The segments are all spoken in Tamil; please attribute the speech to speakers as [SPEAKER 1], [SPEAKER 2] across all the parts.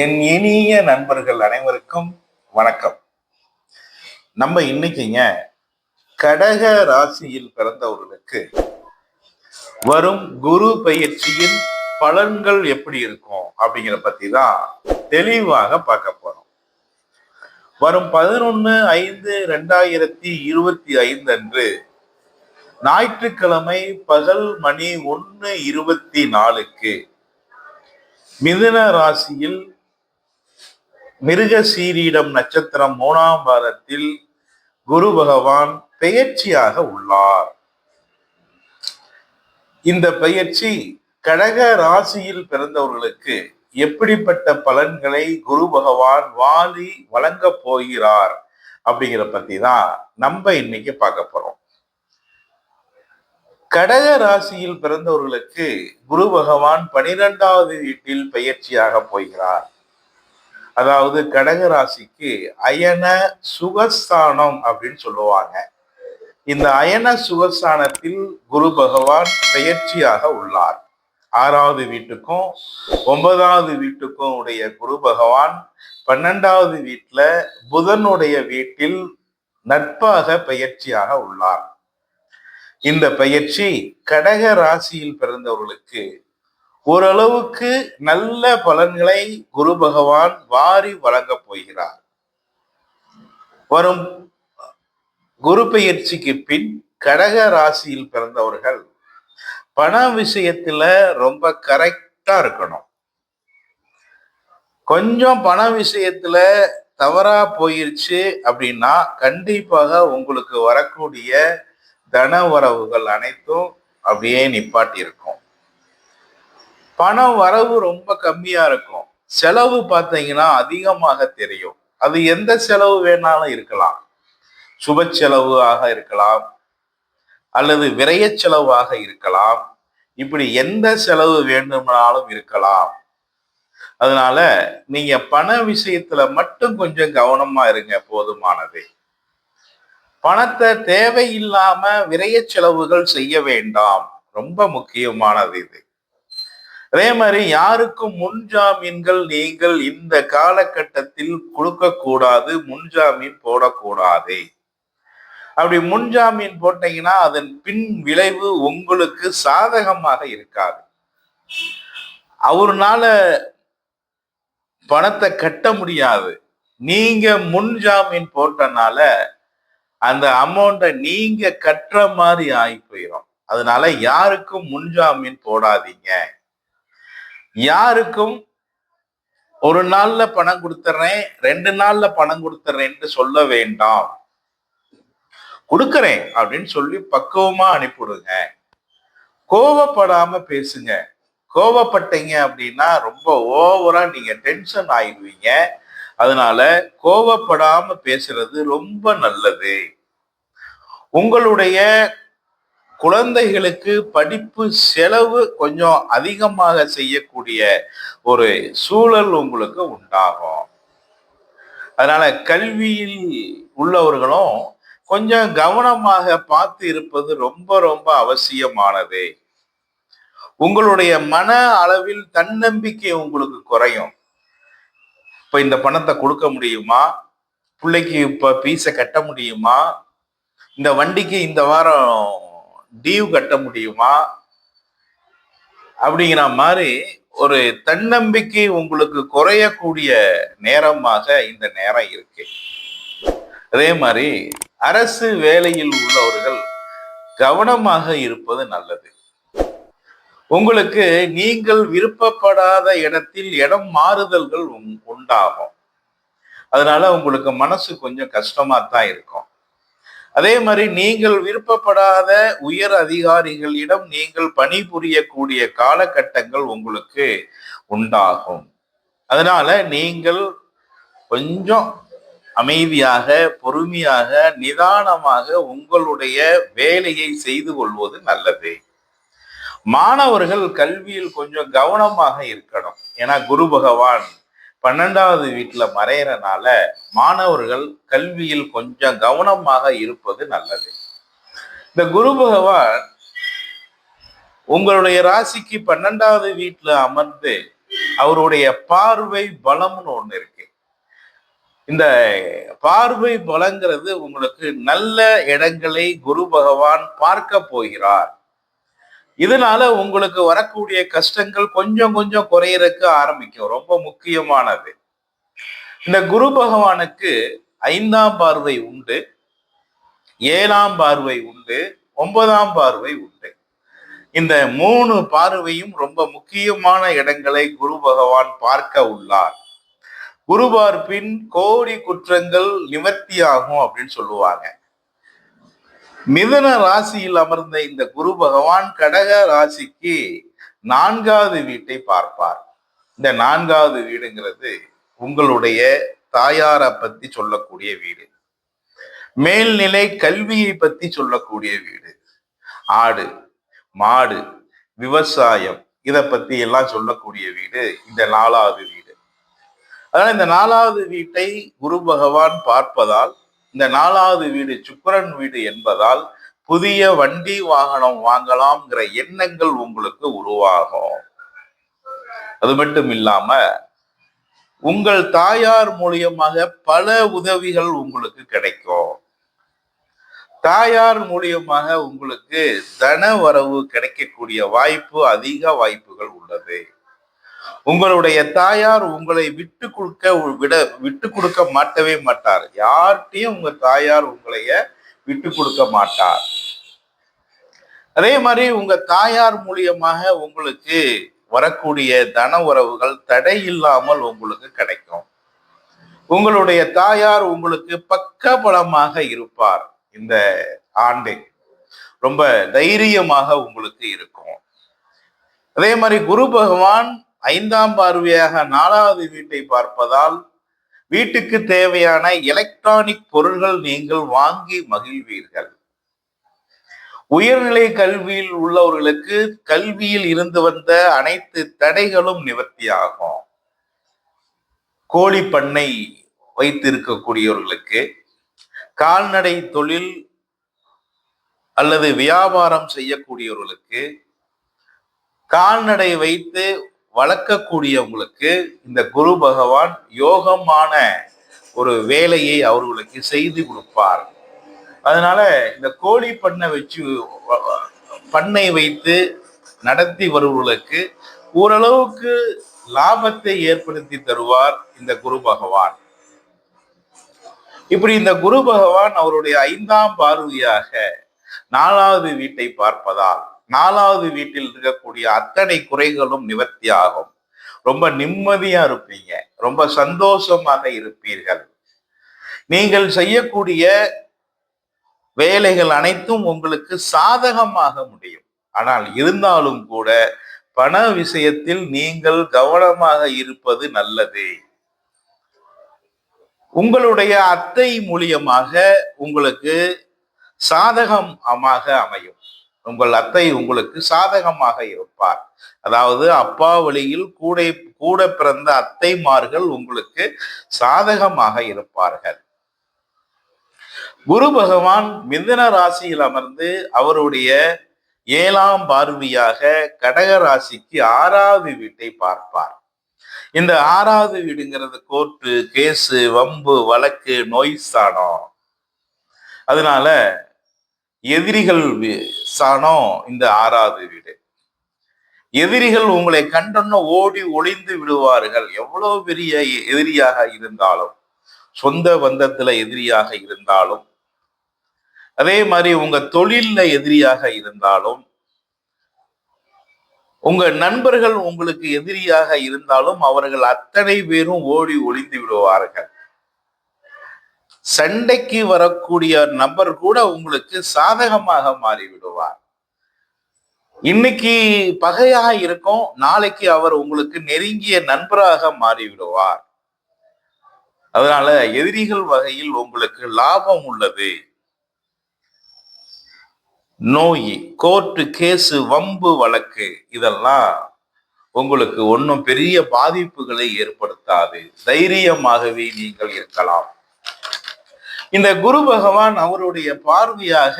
[SPEAKER 1] என் இனிய நண்பர்கள் அனைவருக்கும் வணக்கம். நம்ம இன்னைக்குங்க கடக ராசியில் பிறந்தவர்களுக்கு வரும் குரு பயிற்சியின் பலன்கள் எப்படி இருக்கும் அப்படிங்கிற பத்தி தான் தெளிவாக பார்க்க போறோம். வரும் பதினொன்னு ஐந்து ரெண்டாயிரத்தி இருபத்தி ஐந்து அன்று ஞாயிற்றுக்கிழமை பகல் மணி ஒன்னு இருபத்தி நாலுக்கு மிதுன ராசியில் மிருக சீரீடம் நட்சத்திரம் மூணாம் வாரத்தில் குரு பகவான் பெயர்ச்சியாக உள்ளார். இந்த பயிற்சி கடக ராசியில் பிறந்தவர்களுக்கு எப்படிப்பட்ட பலன்களை குரு பகவான் வாலி வழங்க போகிறார் அப்படிங்கிற பத்தி தான் நம்ம இன்னைக்கு பார்க்க போறோம். கடக ராசியில் பிறந்தவர்களுக்கு குரு பகவான் பனிரெண்டாவது வீட்டில் பயிற்சியாக போகிறார். அதாவது கடக ராசிக்கு அயன சுகஸ்தானம் அப்படின்னு சொல்லுவாங்க. இந்த அயன சுகஸ்தானத்தில் குரு பகவான் பெயர்ச்சியாக உள்ளார். ஆறாவது வீட்டுக்கும் ஒன்பதாவது வீட்டுக்கும் உடைய குரு பகவான் பன்னெண்டாவது வீட்டில் புதனுடைய வீட்டில் நட்பாக பெயர்ச்சியாக உள்ளார். இந்த பயிற்சி கடக ராசியில் பிறந்தவர்களுக்கு ஓரளவுக்கு நல்ல பலன்களை குரு பகவான் வாரி வழங்கப் போகிறார். வரும் குரு பயிற்சிக்கு பின் கடக ராசியில் பிறந்தவர்கள் பண விஷயத்துல ரொம்ப கரெக்டா இருக்கணும். கொஞ்சம் பண விஷயத்துல தவறா போயிருச்சு அப்படின்னா கண்டிப்பாக உங்களுக்கு வரக்கூடிய தன உறவுகள் அனைத்தும் அப்படியே நிப்பாட்டி இருக்கும் பணம் வரவு ரொம்ப கம்மியா இருக்கும். செலவு பார்த்தீங்கன்னா அதிகமாக தெரியும். அது எந்த செலவு வேணாலும் இருக்கலாம். சுப செலவு ஆக இருக்கலாம். அல்லது விரைய செலவாக இருக்கலாம். இப்படி எந்த செலவு வேண்டுமானாலும் இருக்கலாம். அதனால நீங்க பண விஷயத்துல மட்டும் கொஞ்சம் கவனமா இருங்க போதுமானது. பணத்தை தேவையில்லாம விரைய செலவுகள் செய்ய வேண்டாம். ரொம்ப முக்கியமானது இது. அதே மாதிரி யாருக்கும் முன்ஜாமீன்கள் நீங்கள் இந்த காலகட்டத்தில் கொடுக்க கூடாது முன்ஜாமீன் போடக்கூடாது? அப்படி முன்ஜாமீன் போட்டீங்கன்னா அதன் பின் விளைவு உங்களுக்கு சாதகமாக இருக்காது. அவர்னால பணத்தை கட்ட முடியாது. நீங்க முன்ஜாமீன் போட்டனால அந்த அமௌண்ட்டை நீங்க கட்டுற மாதிரி ஆகி போயிடும் அதனால யாருக்கும் முன்ஜாமீன் போடாதீங்க. யாருக்கும் ஒரு நாள்ல பணம் கொடுத்துறேன் ரெண்டு நாள்ல பணம் கொடுத்துறேன்னு சொல்ல வேண்டாம். கொடுக்கறேன் அப்படின்னு சொல்லி பக்குவமா அனுப்பிவிடுங்க. கோவப்படாம பேசுங்க. கோவப்பட்டீங்க அப்படின்னா ரொம்ப ஓவரா நீங்க டென்ஷன் ஆயிடுவீங்க. அதனால கோவப்படாம பேசுறது ரொம்ப நல்லது. உங்களுடைய குழந்தைகளுக்கு படிப்பு செலவு கொஞ்சம் அதிகமாக செய்யக்கூடிய ஒரு சூழல் உங்களுக்கு உண்டாகும். அதனால கல்வியில் உள்ளவர்களும் கொஞ்சம் கவனமாக பார்த்து இருப்பது ரொம்ப ரொம்ப அவசியமானது. உங்களுடைய மன அளவில் தன்னம்பிக்கை உங்களுக்கு குறையும். இப்ப இந்த பணத்தை கொடுக்க முடியுமா? பிள்ளைக்கு இப்ப பீஸை கட்ட முடியுமா? இந்த வண்டிக்கு இந்த வாரம் டியூ கட்ட முடியுமா? அப்படிங்கிற மாதிரி ஒரு தன்னம்பிக்கை உங்களுக்கு குறையக்கூடிய நேரமாக இந்த நேரம் இருக்கு. அதே மாதிரி அரசு வேலையில் உள்ளவர்கள் கவனமாக இருப்பது நல்லது. உங்களுக்கு நீங்கள் விருப்பப்படாத இடத்தில் இடம் மாறுதல்கள் உண்டாகும். அதனால உங்களுக்கு மனசு கொஞ்சம் கஷ்டமா தான் இருக்கும். அதே மாதிரி நீங்கள் விருப்பப்படாத உயர் அதிகாரிகளிடம் நீங்கள் பணிபுரியக்கூடிய காலகட்டங்கள் உங்களுக்கு உண்டாகும். அதனால நீங்கள் கொஞ்சம் அமைதியாக பொறுமையாக நிதானமாக உங்களுடைய வேலையை செய்து கொள்வது நல்லது. மாணவர்கள் கல்வியில் கொஞ்சம் கவனமாக இருக்கணும். ஏன்னா குரு பகவான் பன்னெண்டாவது வீட்டுல மறையறனால மாணவர்கள் கல்வியில் கொஞ்சம் கவனமாக இருப்பது நல்லது. இந்த குரு பகவான் உங்களுடைய ராசிக்கு பன்னெண்டாவது வீட்டுல அமர்ந்து அவருடைய பார்வை பலம்னு ஒண்ணு இருக்கு. இந்த பார்வை பலங்கிறது உங்களுக்கு நல்ல இடங்களை குரு பகவான் பார்க்க போகிறார். இதனால உங்களுக்கு வரக்கூடிய கஷ்டங்கள் கொஞ்சம் கொஞ்சம் குறையறக்கு ஆரம்பிக்கும். ரொம்ப முக்கியமானது. இந்த குரு பகவானுக்கு ஐந்தாம் பார்வை உண்டு. ஏழாம் பார்வை உண்டு. ஒன்பதாம் பார்வை உண்டு. இந்த மூணு பார்வையும் ரொம்ப முக்கியமான இடங்களை குரு பகவான் பார்க்க உள்ளார். குரு பார்ப்பின் கோடி குற்றங்கள் நிவர்த்தியாகும் அப்படின்னு சொல்லுவாங்க. மிதன ராசியில் அமர்ந்த இந்த குரு பகவான் கடக ராசிக்கு நான்காவது வீட்டை பார்ப்பார். இந்த நான்காவது வீடுங்கிறது உங்களுடைய தாயாரை பத்தி சொல்லக்கூடிய வீடு. மேல்நிலை கல்வியை பத்தி சொல்லக்கூடிய வீடு. ஆடு மாடு விவசாயம் இதை பத்தி எல்லாம் சொல்லக்கூடிய வீடு. இந்த நாலாவது வீடு. அதனால இந்த நாலாவது வீட்டை குரு பகவான் பார்ப்பதால் இந்த நாலாவது வீடு சுக்கரன் வீடு என்பதால் புதிய வண்டி வாகனம் வாங்கலாம்ங்கிற எண்ணங்கள் உங்களுக்கு உருவாகும். அது மட்டும் இல்லாம உங்கள் தாயார் மூலியமாக பல உதவிகள் உங்களுக்கு கிடைக்கும். தாயார் மூலியமாக உங்களுக்கு தன வரவு கிடைக்கக்கூடிய வாய்ப்பு அதிக வாய்ப்புகள் உள்ளது. உங்களுடைய தாயார் உங்களை விட்டு கொடுக்க விட விட்டு கொடுக்க மாட்டவே மாட்டார். யார்கிட்டையும் உங்க தாயார் உங்களைய விட்டு கொடுக்க மாட்டார். அதே மாதிரி உங்க தாயார் மூலியமாக உங்களுக்கு வரக்கூடிய தன உறவுகள் தடை இல்லாமல் உங்களுக்கு கிடைக்கும். உங்களுடைய தாயார் உங்களுக்கு பக்க பலமாக இருப்பார் இந்த ஆண்டு. ரொம்ப தைரியமாக உங்களுக்கு இருக்கும். அதே மாதிரி குரு பகவான் ஐந்தாம் பார்வையாக நாலாவது வீட்டை பார்ப்பதால் வீட்டுக்கு தேவையான எலக்ட்ரானிக் பொருள்கள் நீங்கள் வாங்கி மகிழ்வீர்கள். உயர்நிலை கல்வியில் உள்ளவர்களுக்கு கல்வியில் இருந்து வந்த அனைத்து தடைகளும் நிவர்த்தியாகும். கோழி பண்ணை வைத்திருக்கக்கூடியவர்களுக்கு கால்நடை தொழில் அல்லது வியாபாரம் செய்யக்கூடியவர்களுக்கு கால்நடை வைத்து வளர்க்கக்கூடியவங்களுக்கு இந்த குரு பகவான் யோகமான ஒரு வேலையை அவர்களுக்கு செய்து கொடுப்பார். அதனால இந்த கோழி பண்ணை வச்சு பண்ணை வைத்து நடத்தி வருவர்களுக்கு ஓரளவுக்கு லாபத்தை ஏற்படுத்தி தருவார் இந்த குரு பகவான். இப்படி இந்த குரு பகவான் அவருடைய ஐந்தாம் பார்வையாக நாலாவது வீட்டை பார்ப்பதால் நாலாவது வீட்டில் இருக்கக்கூடிய அத்தனை குறைகளும் நிவர்த்தி ஆகும் ரொம்ப நிம்மதியா இருப்பீங்க. ரொம்ப சந்தோஷமாக இருப்பீர்கள். நீங்கள் செய்யக்கூடிய வேலைகள் அனைத்தும் உங்களுக்கு சாதகமாக முடியும். ஆனால் இருந்தாலும் கூட பண விஷயத்தில் நீங்கள் கவனமாக இருப்பது நல்லது. உங்களுடைய அத்தை மூலியமாக உங்களுக்கு சாதகமாக அமையும். உங்கள் அத்தை உங்களுக்கு சாதகமாக இருப்பார். அதாவது அப்பா வழியில் கூட கூட பிறந்த அத்தைமார்கள் உங்களுக்கு சாதகமாக இருப்பார்கள். குரு பகவான் மிதன ராசியில் அமர்ந்து அவருடைய ஏழாம் பார்வையாக கடக ராசிக்கு ஆறாவது வீட்டை பார்ப்பார். இந்த ஆறாவது வீடுங்கிறது கோர்ட்டு கேஸு வம்பு வழக்கு நோய் ஸ்தானம் அதனால எதிரிகள் சாணம் இந்த ஆறாவது வீடு. எதிரிகள் உங்களை கண்டன ஓடி ஒளிந்து விடுவார்கள். எவ்வளவு பெரிய எதிரியாக இருந்தாலும் சொந்த பந்தத்துல எதிரியாக இருந்தாலும் அதே மாதிரி உங்க தொழில்ல எதிரியாக இருந்தாலும் உங்க நண்பர்கள் உங்களுக்கு எதிரியாக இருந்தாலும் அவர்கள் அத்தனை பேரும் ஓடி ஒளிந்து விடுவார்கள். சண்டைக்கு வரக்கூடிய நபர் கூட உங்களுக்கு சாதகமாக மாறிவிடுவார். இன்னைக்கு பகையாக இருக்கும் நாளைக்கு அவர் உங்களுக்கு நெருங்கிய நண்பராக மாறி விடுவார் அதனால எதிரிகள் வகையில் உங்களுக்கு லாபம் உள்ளது. நோய் கோர்ட்டு கேஸு வம்பு வழக்கு இதெல்லாம் உங்களுக்கு ஒன்றும் பெரிய பாதிப்புகளை ஏற்படுத்தாது. தைரியமாகவே நீங்கள் இருக்கலாம். இந்த குரு பகவான் அவருடைய பார்வையாக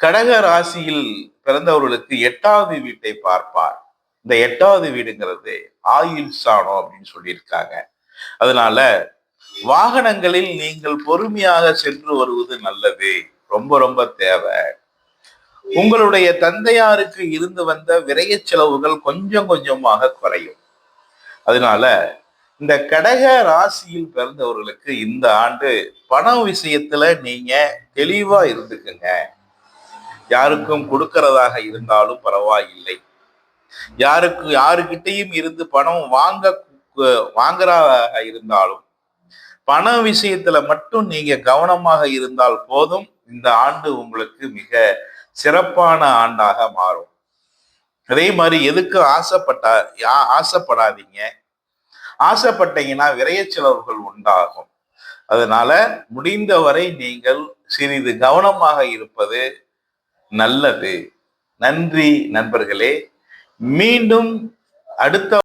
[SPEAKER 1] கடக ராசியில் பிறந்தவர்களுக்கு எட்டாவது வீட்டை பார்ப்பார். இந்த எட்டாவது வீடுங்கிறது ஆயுள் சாணம் அப்படின்னு சொல்லியிருக்காங்க. அதனால வாகனங்களில் நீங்கள் பொறுமையாக சென்று வருவது நல்லது. ரொம்ப ரொம்ப தேவை. உங்களுடைய தந்தையாருக்கு இருந்து வந்த விரைய செலவுகள் கொஞ்சம் கொஞ்சமாக குறையும். அதனால இந்த கடக ராசியில் பிறந்தவர்களுக்கு இந்த ஆண்டு பணம் விஷயத்துல நீங்க தெளிவா இருந்துக்குங்க. யாருக்கும் கொடுக்கறதாக இருந்தாலும் பரவாயில்லை. யாருக்கு யாருக்கிட்டையும் இருந்து பணம் வாங்க வாங்குறதாக இருந்தாலும் பண விஷயத்துல மட்டும் நீங்க கவனமாக இருந்தால் போதும். இந்த ஆண்டு உங்களுக்கு மிக சிறப்பான ஆண்டாக மாறும். அதே மாதிரி எதுக்கு ஆசைப்பட்டா ஆசைப்படாதீங்க. ஆசைப்பட்டீங்கன்னா விரைய செலவுகள் உண்டாகும். அதனால முடிந்தவரை நீங்கள் சிறிது கவனமாக இருப்பது நல்லது. நன்றி நண்பர்களே. மீண்டும் அடுத்த